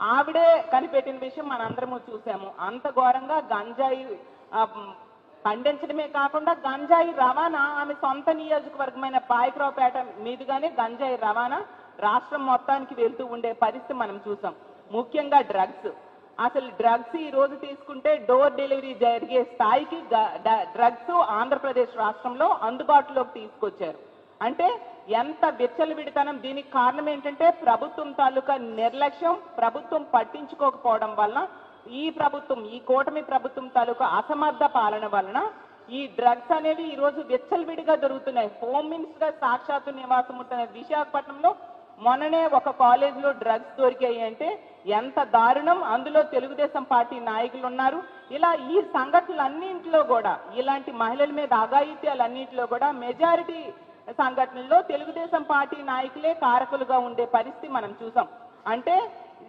ఆవిడే కనిపెట్టిన విషయం మనందరము చూసాము. అంత ఘోరంగా గంజాయి పండించడమే కాకుండా గంజాయి రవాణా ఆమె సొంత నియోజకవర్గమైన పాయకరావుపేట మీదుగానే గంజాయి రవాణా రాష్ట్రం మొత్తానికి వెళ్తూ ఉండే పరిస్థితి మనం చూసాం. ముఖ్యంగా డ్రగ్స్. అసలు డ్రగ్స్ ఈ రోజు తీసుకుంటే డోర్ డెలివరీ జరిగే స్థాయికి డ్రగ్స్ ఆంధ్రప్రదేశ్ రాష్ట్రంలో అందుబాటులోకి తీసుకొచ్చారు. అంటే ఎంత విచ్చలవిడితనం దీనికి కారణం ఏంటంటే ప్రభుత్వం తాలూకా నిర్లక్ష్యం ప్రభుత్వం పట్టించుకోకపోవడం వలన ఈ ప్రభుత్వం ఈ కూటమి ప్రభుత్వం తాలూకా అసమర్థ పాలన వలన ఈ డ్రగ్స్ అనేవి ఈ రోజు విచ్చలవిడిగా దొరుకుతున్నాయి. హోమ్ మినిస్టర్ సాక్షాత్తు నివాసం ఉంటున్న విశాఖపట్నంలో మొన్ననే ఒక కాలేజీలో డ్రగ్స్ దొరికాయి అంటే ఎంత దారుణం. అందులో తెలుగుదేశం పార్టీ నాయకులు ఉన్నారు. ఇలా ఈ సంఘటనలన్నింటిలో కూడా ఇలాంటి మహిళల మీద అఘాయిత్యాలన్నింటిలో కూడా మెజారిటీ సంఘటనల్లో తెలుగుదేశం పార్టీ నాయకులే కారకులుగా ఉండే పరిస్థితి మనం చూసాం. అంటే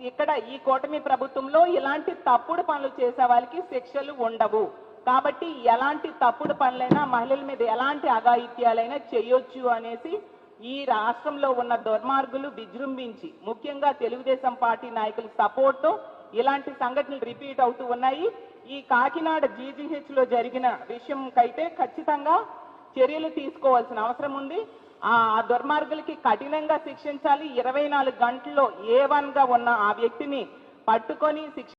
ఇక్కడ ఈ కూటమి ప్రభుత్వంలో ఇలాంటి తప్పుడు పనులు చేసే వాళ్ళకి శిక్షలు ఉండవు. కాబట్టి ఎలాంటి తప్పుడు పనులైనా మహిళల మీద ఎలాంటి అఘాయిత్యాలైనా చేయొచ్చు అనేసి ఈ రాష్ట్రంలో ఉన్న దుర్మార్గులు విజృంభించి ముఖ్యంగా తెలుగుదేశం పార్టీ నాయకుల సపోర్ట్తో ఇలాంటి సంఘటనలు రిపీట్ అవుతూ ఉన్నాయి. ఈ కాకినాడ జీజీహెచ్లో జరిగిన విషయంకైతే ఖచ్చితంగా చర్యలు తీసుకోవాల్సిన అవసరం ఉంది. ఆ దుర్మార్గులకి కఠినంగా శిక్షించాలి. ఇరవై నాలుగు గంటల్లో ఏ వన్గా ఉన్న ఆ వ్యక్తిని పట్టుకొని శిక్ష